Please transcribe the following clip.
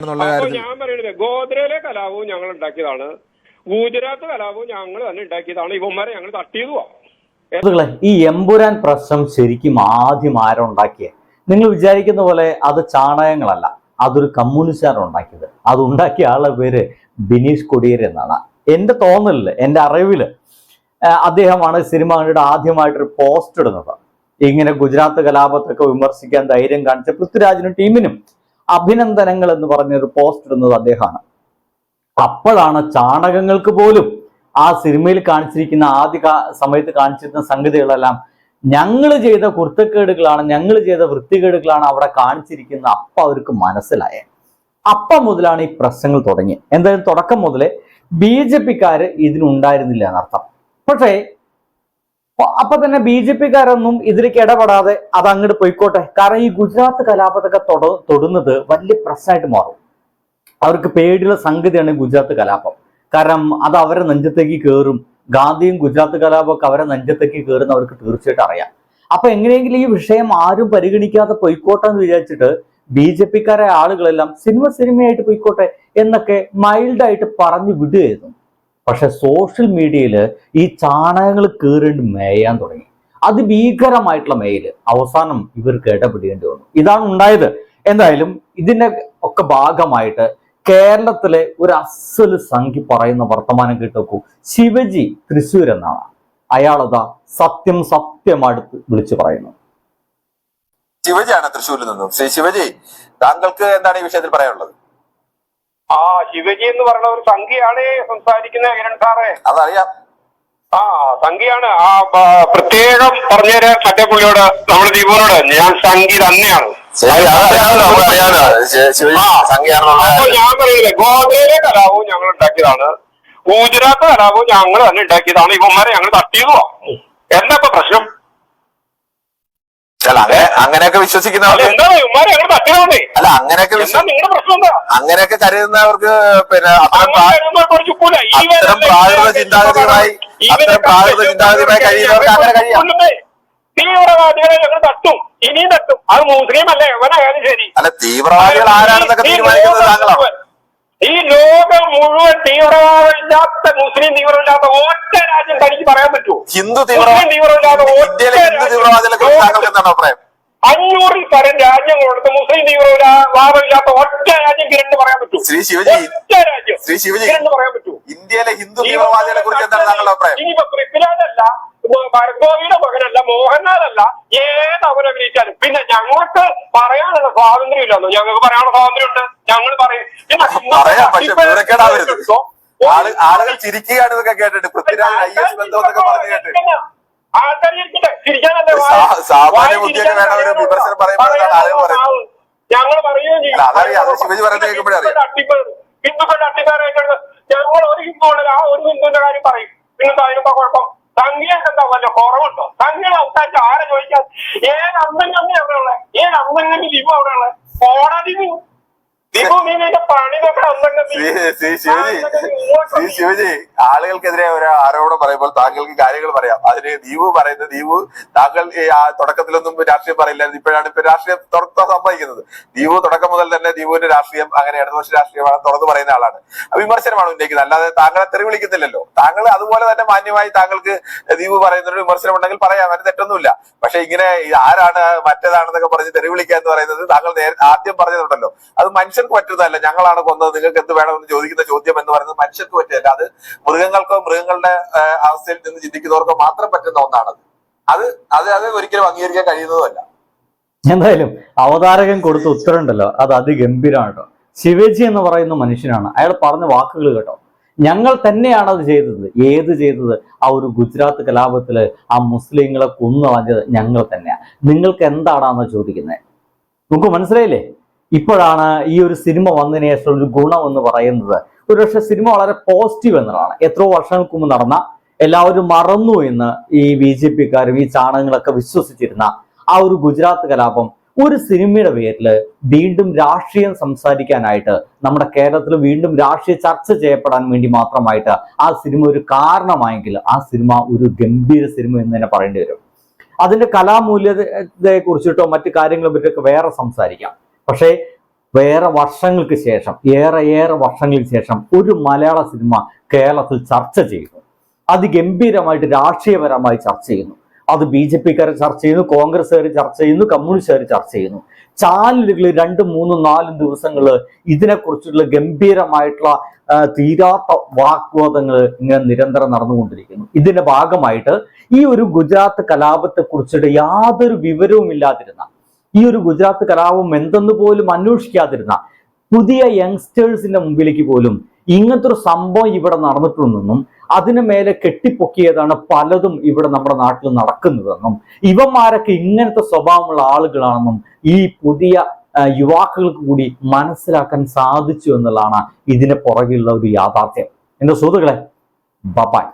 ഞാൻ പറയുന്നത് ഗോദ്രയിലെ കലാപവും ഞങ്ങൾ ഉണ്ടാക്കിയതാണ്. ഗുജറാത്ത് കലാപവും ഞങ്ങൾ തന്നെ ഉണ്ടാക്കിയതാണ്. ഇവന്മാരെ ഞങ്ങൾ സുഹൃത്തുക്കളെ ഈ എമ്പുരാൻ പ്രശ്നം ശരിക്കും ആദ്യം ആരുണ്ടാക്കിയത് നിങ്ങൾ വിചാരിക്കുന്ന പോലെ അത് ചാണകങ്ങളല്ല അതൊരു കമ്മ്യൂണിസ്റ്റുകാരൻ ഉണ്ടാക്കിയത്. അത് ഉണ്ടാക്കിയ ആളുടെ പേര് ബിനീഷ് കൊടിയേരി എന്നാണ്. എന്റെ തോന്നലിൽ എന്റെ അറിവിൽ അദ്ദേഹമാണ് സിനിമ കണ്ടിട്ട് ആദ്യമായിട്ടൊരു പോസ്റ്റ് ഇടുന്നത്. ഇങ്ങനെ ഗുജറാത്ത് കലാപത്തൊക്കെ വിമർശിക്കാൻ ധൈര്യം കാണിച്ച പൃഥ്വിരാജിനും ടീമിനും അഭിനന്ദനങ്ങൾ എന്ന് പറഞ്ഞൊരു പോസ്റ്റ് ഇടുന്നത് അദ്ദേഹമാണ്. അപ്പോഴാണ് ചാണകങ്ങൾക്ക് പോലും ആ സിനിമയിൽ കാണിച്ചിരിക്കുന്ന ആദ്യ സമയത്ത് കാണിച്ചിരുന്ന സംഗതികളെല്ലാം ഞങ്ങൾ ചെയ്ത കുർത്തക്കേടുകളാണ് ഞങ്ങൾ ചെയ്ത വൃത്തികേടുകളാണ് അവിടെ കാണിച്ചിരിക്കുന്ന അപ്പ അവർക്ക് മനസ്സിലായേ. അപ്പം മുതലാണ് ഈ പ്രശ്നങ്ങൾ തുടങ്ങിയത്. എന്തായാലും തുടക്കം മുതലേ ബി ജെ പിക്കാര് ഇതിനുണ്ടായിരുന്നില്ല എന്നർത്ഥം. പക്ഷേ അപ്പൊ- തന്നെ ബി ജെ പിക്കാരൊന്നും ഇതിലേക്ക് ഇടപെടാതെ അത് അങ്ങോട്ട് പോയിക്കോട്ടെ. കാരണം ഈ ഗുജറാത്ത് കലാപത്തൊക്കെ തൊട തൊടുന്നത് വലിയ പ്രശ്നമായിട്ട് മാറും. അവർക്ക് പേടിയുള്ള സംഗതിയാണ് ഗുജറാത്ത് കലാപം. കാരണം അത് അവരെ നെഞ്ചത്തേക്ക് കയറും ഗാന്ധിയും ഗുജറാത്ത് കലാപമൊക്കെ അവരെ നെഞ്ചത്തേക്ക് കയറുന്ന അവർക്ക് തീർച്ചയായിട്ടും അറിയാം. അപ്പൊ എങ്ങനെയെങ്കിലും ഈ വിഷയം ആരും പരിഗണിക്കാതെ പൊയ്ക്കോട്ടെ എന്ന് വിചാരിച്ചിട്ട് ബി ജെ പിക്കാരെ ആളുകളെല്ലാം സിനിമ സിനിമയായിട്ട് പോയിക്കോട്ടെ എന്നൊക്കെ മൈൽഡായിട്ട് പറഞ്ഞു വിടുകയായിരുന്നു. പക്ഷെ സോഷ്യൽ മീഡിയയിൽ ഈ ചാണകങ്ങൾ കീറേണ്ടി മേയാൻ തുടങ്ങി. അതിഭീകരമായിട്ടുള്ള മേയിൽ. അവസാനം ഇവർക്ക് ഇടപെടേണ്ടി വന്നു. ഇതാണ് ഉണ്ടായത്. എന്തായാലും ഇതിന്റെ ഒക്കെ ഭാഗമായിട്ട് കേരളത്തിലെ ഒരു അസൽ സംഖ്യ പറയുന്ന വർത്തമാനം കേട്ടോക്കൂ ശിവജി തൃശ്ശൂർ എന്നാണ്. അയാളതാ സത്യം സത്യമായിട്ട് വിളിച്ചു പറയുന്നു. ശിവജിയാണ് തൃശ്ശൂരിൽ നിന്നും. ശ്രീ ശിവജി താങ്കൾക്ക് എന്താണ് ഈ വിഷയത്തിൽ പറയാനുള്ളത്? ആ ശിവജി എന്ന് പറയുന്ന ഒരു സംഖ്യയാണ് സംസാരിക്കുന്ന കിരൺ സാറേ. അതറിയാം. ആ സംഖ്യയാണ് ആ പ്രത്യേകം പറഞ്ഞുതരാൻ മറ്റേ പുള്ളിയോട് നമ്മുടെ ദീപോനോട് ഞാൻ സംഖ്യ തന്നെയാണ്. അപ്പൊ ഞാൻ പറയുന്നത് ഗോദ്രയിലെ കലാപവും ഞങ്ങൾ ഉണ്ടാക്കിയതാണ്. ഗുജറാത്ത് കലാപവും ഞങ്ങൾ തന്നെ ഉണ്ടാക്കിയതാണ്. ഇവന്മാരെ ഞങ്ങൾ തട്ടിയതുവാ. എന്താ ഇപ്പൊ പ്രശ്നം? അല്ല അങ്ങനെ അങ്ങനെയൊക്കെ വിശ്വസിക്കുന്ന അല്ല അങ്ങനെയൊക്കെ അങ്ങനെയൊക്കെ കരുതുന്നവർക്ക് പിന്നെ അത്തരം പ്രാകൃത ചിന്താഗതികളായി അത്തരം പ്രാകൃത ചിന്താഗതിയുമായി കഴിയുന്നവർക്ക് അങ്ങനെ കഴിയാം. തീവ്രവാദികളെ ഞങ്ങൾ തട്ടും. ഇനിയും തട്ടും. അത് മുസ്ലിം അല്ലേ? എവനായാലും ശരി? അല്ല തീവ്രവാദികൾ ആരാണെന്നൊക്കെ തീരുമാനിക്കുന്നത് താങ്കളാണ്? ഈ ലോകം മുഴുവൻ തീവ്രവാദമില്ലാത്ത മുസ്ലിം തീവ്രമില്ലാത്ത ഒറ്റ രാജ്യം തനിക്ക് പറയാൻ പറ്റുമോ ഹിന്ദു മുസ്ലിം തീവ്രവാദി തീവ്രമില്ലാത്ത ഒറ്റ രാജ്യം കൊടുത്ത് അഞ്ഞൂറിൽ പരം രാജ്യങ്ങളുണ്ട് മുസ്ലിം തീവ്രവാദമില്ലാത്ത ഒറ്റ രാജ്യം കിരണ്ട് പറയാൻ പറ്റൂ. ശ്രീ ശിവജി ഒറ്റ രാജ്യം ശ്രീ ശിവജി പറയാൻ പറ്റൂ. ഇന്ത്യയിലെ ഹിന്ദു തീവ്രവാദികളെ കുറിച്ച് എന്താണ് താങ്കളുടെ അഭിപ്രായം? ഇനി പൃഥ്വിരാജല്ല ഭരഗോവിയുടെ മകനല്ല മോഹൻലാലല്ല. ഏത് അവൻ അഭിനയിച്ചാലും. പിന്നെ ഞങ്ങൾക്ക് പറയാനുള്ള സ്വാതന്ത്ര്യം ഇല്ലെന്നോ ഞങ്ങൾക്ക് പറയാനുള്ള സ്വാതന്ത്ര്യം ഉണ്ട് ഞങ്ങൾ പറയും. പിന്നെ പറയാം പക്ഷെ ഇപ്പൊ വിവരക്കേടാവരുത്. എടുത്തോ. ആൾ ആളുകൾ ചിരിക്കുകയാണ് ഇതൊക്കെ കേട്ടിട്ട്. പൃഥ്വിരാജ് ഐ എസ് ബന്ധം എന്നൊക്കെ പറഞ്ഞു ഒരു സാ- സാമാന്യ ബുദ്ധിയൊക്കെ വേണം. ഒരു വിമർശനം പറയുമ്പോഴാണ് ആളുകൾ പറയുന്നത്. ഞങ്ങൾ പറയുകയും അതറിയാം. അത് ശിവജി പറയുന്നത് കേൾക്കുമ്പോഴേ അറിയാം. ഹിന്ദുക്കളുടെ അട്ടിമാരായിട്ടുണ്ട് ഞങ്ങൾ ഒരു ഹിന്ദു ആ ഒരു ഹിന്ദുവിന്റെ കാര്യം പറയും. പിന്നെന്താ അതിനെന്താ സംഖ്യക്ക് വല്ല കുറവുണ്ടോ? സംഖ്യ സംസാരിച്ച് ആരെ ചോദിക്കാൻ? ഏത് അന്തങ്ങമ്മി അവിടെ ഉള്ളത്? ഏത് അന്തങ്ങമ്മി ദിബു അവിടെ കോടതി ശിവജി ആളുകൾക്കെതിരെ ഒരു ആരോപണം പറയുമ്പോൾ താങ്കൾക്ക് കാര്യങ്ങൾ പറയാം. അതിന് ദീപു പറയുന്നത് ദീപു താങ്കൾ ഈ ആ തുടക്കത്തിലൊന്നും രാഷ്ട്രീയം പറയില്ലായിരുന്നു ഇപ്പോഴാണ് ഇപ്പൊ രാഷ്ട്രീയം തുറത്ത സംഭവിക്കുന്നത്. ദീപു തുടക്കം മുതൽ തന്നെ ദീപുവിന്റെ രാഷ്ട്രീയം അങ്ങനെ ഇടതുപക്ഷ രാഷ്ട്രീയമാണ് തുറന്നു പറയുന്ന ആളാണ്. വിമർശനമാണ് ഉന്നയിക്കുന്നത്. അല്ലാതെ താങ്കളെ തെറി വിളിക്കുന്നില്ലല്ലോ താങ്കൾ അതുപോലെ തന്നെ മാന്യമായി താങ്കൾക്ക് ദീപു പറയുന്ന ഒരു വിമർശനം ഉണ്ടെങ്കിൽ പറയാം. അതിന് തെറ്റൊന്നുമില്ല. പക്ഷെ ഇങ്ങനെ ആരാണ് മറ്റേതാണെന്നൊക്കെ പറഞ്ഞ് തെറി വിളിക്കുക എന്ന് പറയുന്നത് താങ്കൾ നേരെ ആദ്യം പറഞ്ഞതുണ്ടല്ലോ. അത് മനുഷ്യർക്ക് പറ്റുന്നതല്ല. ഞങ്ങളാണ് കൊന്നത്. നിങ്ങൾക്ക് എന്ത് വേണമെന്ന് ചോദിക്കുന്ന ചോദ്യം എന്ന് പറയുന്നത് മനുഷ്യർക്ക് പറ്റില്ല. അത് മൃഗങ്ങൾക്കോ മൃഗങ്ങളുടെ അവസ്ഥയിൽ നിന്ന് ചിന്തിക്കുന്നവർക്കോ മാത്രം പറ്റുന്ന ഒന്നാണത്. അത് അത് അത് ഒരിക്കലും അംഗീകരിക്കാൻ കഴിയുന്നതല്ല. എന്തായാലും അവതാരകൻ കൊടുത്ത ഉത്തരവുണ്ടല്ലോ. അത് അതിഗംഭീരമാണ് കേട്ടോ. ശിവജി എന്ന് പറയുന്ന മനുഷ്യനാണ്. അയാൾ പറഞ്ഞ വാക്കുകൾ കേട്ടോ. ഞങ്ങൾ തന്നെയാണ് അത് ചെയ്തത്. ഏത് ചെയ്തത്? ആ ഒരു ഗുജറാത്ത് കലാപത്തിൽ ആ മുസ്ലിങ്ങളെ കൊന്നു കളഞ്ഞത് ഞങ്ങൾ തന്നെയാണ് നിങ്ങൾക്ക് എന്താണെന്ന് ചോദിക്കുന്നത് നമുക്ക് മനസ്സിലായില്ലേ? ഇപ്പോഴാണ് ഈ ഒരു സിനിമ വന്നതിന് ശേഷം ഒരു ഗുണം എന്ന് പറയുന്നത്. ഒരുപക്ഷെ സിനിമ വളരെ പോസിറ്റീവ് എന്നതാണ്. എത്രയോ വർഷങ്ങൾക്ക് മുമ്പ് നടന്ന എല്ലാവരും മറന്നു എന്ന് ഈ ബി ജെ പിക്കാരും ഈ ചാണകങ്ങളൊക്കെ വിശ്വസിച്ചിരുന്ന ആ ഒരു ഗുജറാത്ത് കലാപം ഒരു സിനിമയുടെ പേരിൽ വീണ്ടും രാഷ്ട്രീയം സംസാരിക്കാനായിട്ട് നമ്മുടെ കേരളത്തിൽ വീണ്ടും രാഷ്ട്രീയ ചർച്ച ചെയ്യപ്പെടാൻ വേണ്ടി മാത്രമായിട്ട് ആ സിനിമ ഒരു കാരണമായെങ്കിൽ ആ സിനിമ ഒരു ഗംഭീര സിനിമ എന്ന് തന്നെ പറയേണ്ടി വരും. അതിന്റെ കലാമൂല്യതയെ കുറിച്ചിട്ടോ മറ്റു കാര്യങ്ങളെ പറ്റിയൊക്കെ വേറെ സംസാരിക്കാം. പക്ഷേ വേറെ വർഷങ്ങൾക്ക് ശേഷം ഏറെ ഏറെ വർഷങ്ങൾക്ക് ശേഷം ഒരു മലയാള സിനിമ കേരളത്തിൽ ചർച്ച ചെയ്യുന്നു. അത് ഗംഭീരമായിട്ട് രാഷ്ട്രീയപരമായി ചർച്ച ചെയ്യുന്നു. അത് ബി ജെ പിക്കാർ ചർച്ച ചെയ്യുന്നു കോൺഗ്രസ്സുകാർ ചർച്ച ചെയ്യുന്നു കമ്മ്യൂണിസ്റ്റുകാർ ചർച്ച ചെയ്യുന്നു. ചാനലുകൾ രണ്ടും മൂന്നും നാലും ദിവസങ്ങൾ ഇതിനെക്കുറിച്ചുള്ള ഗംഭീരമായിട്ടുള്ള തീരാത്ത വാഗ്വാദങ്ങൾ ഇങ്ങനെ നിരന്തരം നടന്നുകൊണ്ടിരിക്കുന്നു. ഇതിന്റെ ഭാഗമായിട്ട് ഈ ഒരു ഗുജറാത്ത് കലാപത്തെ കുറിച്ചിട്ട് യാതൊരു വിവരവും ഇല്ലാതിരുന്ന ഈ ഒരു ഗുജറാത്ത് കലാപം എന്തെന്ന് പോലും അന്വേഷിക്കാതിരുന്ന പുതിയ യങ്സ്റ്റേഴ്സിന്റെ മുമ്പിലേക്ക് പോലും ഇങ്ങനത്തെ ഒരു സംഭവം ഇവിടെ നടന്നിട്ടുണ്ടെന്നും അതിനു മേലെ കെട്ടിപ്പൊക്കിയതാണ് പലതും ഇവിടെ നമ്മുടെ നാട്ടിൽ നടക്കുന്നതെന്നും ഇവന്മാരൊക്കെ ഇങ്ങനത്തെ സ്വഭാവമുള്ള ആളുകളാണെന്നും ഈ പുതിയ യുവാക്കൾക്ക് കൂടി മനസ്സിലാക്കാൻ സാധിച്ചു എന്നുള്ളതാണ് ഇതിന് പുറകിലുള്ള ഒരു യാഥാർത്ഥ്യം. എന്റെ സുഹൃത്തുക്കളെ ബപ്പായ്